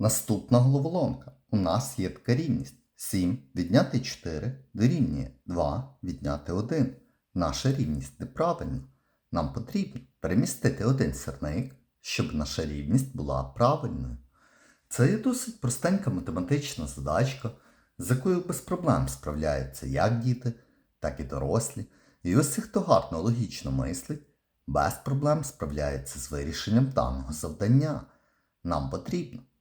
Наступна головоломка. У нас є така рівність. 7 відняти 4 дорівнює 2 відняти 1. Наша рівність неправильна. Нам потрібно перемістити один сірник, щоб наша рівність була правильною. Це є досить простенька математична задачка, з якою без проблем справляються як діти, так і дорослі. І усі, хто гарно логічно мислить, без проблем справляється з вирішенням даного завдання. Нам потрібно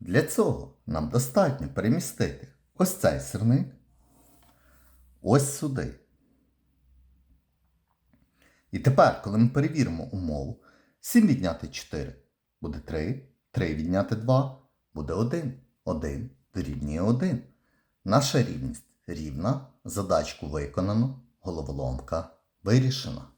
Для цього нам достатньо перемістити ось цей сирник ось сюди. І тепер, коли ми перевіримо умову, 7 відняти 4 буде 3, 3 відняти 2 буде 1, 1 дорівнює 1. Наша рівність рівна, задачку виконано, головоломка вирішена.